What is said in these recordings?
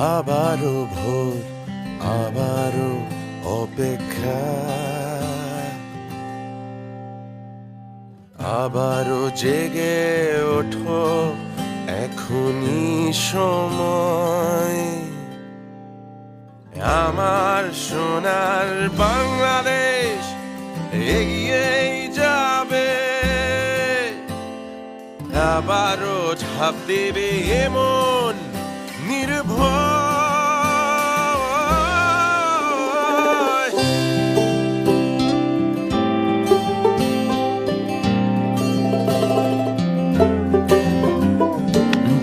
আবারও ভোর, আবারও অপেক্ষা। আবারও জেগে ওঠো, এখনই সময়। আমার সোনার বাংলাদেশ এগিয়েই যাবে। আবারও ঝাঁপ দেবে এমন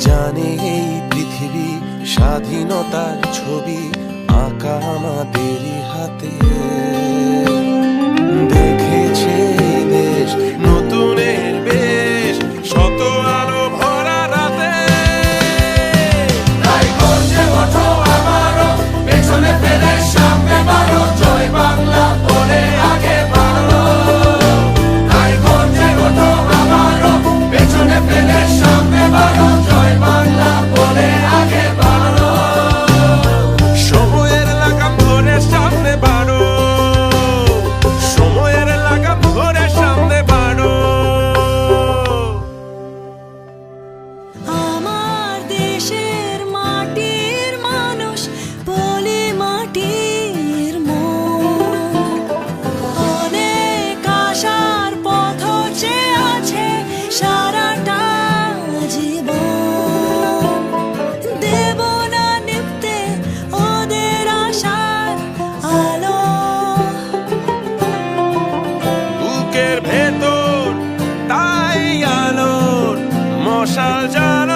জানে এই স্বাধীনতার ছবি আঁকা আমাদেরই হাতে। মাটির মানুষ মাটির পথ আছে, সারাটা জীবন। দেব না ওদের আলো। বুকের ভেতর তাই আলোর মশাল জ্বাল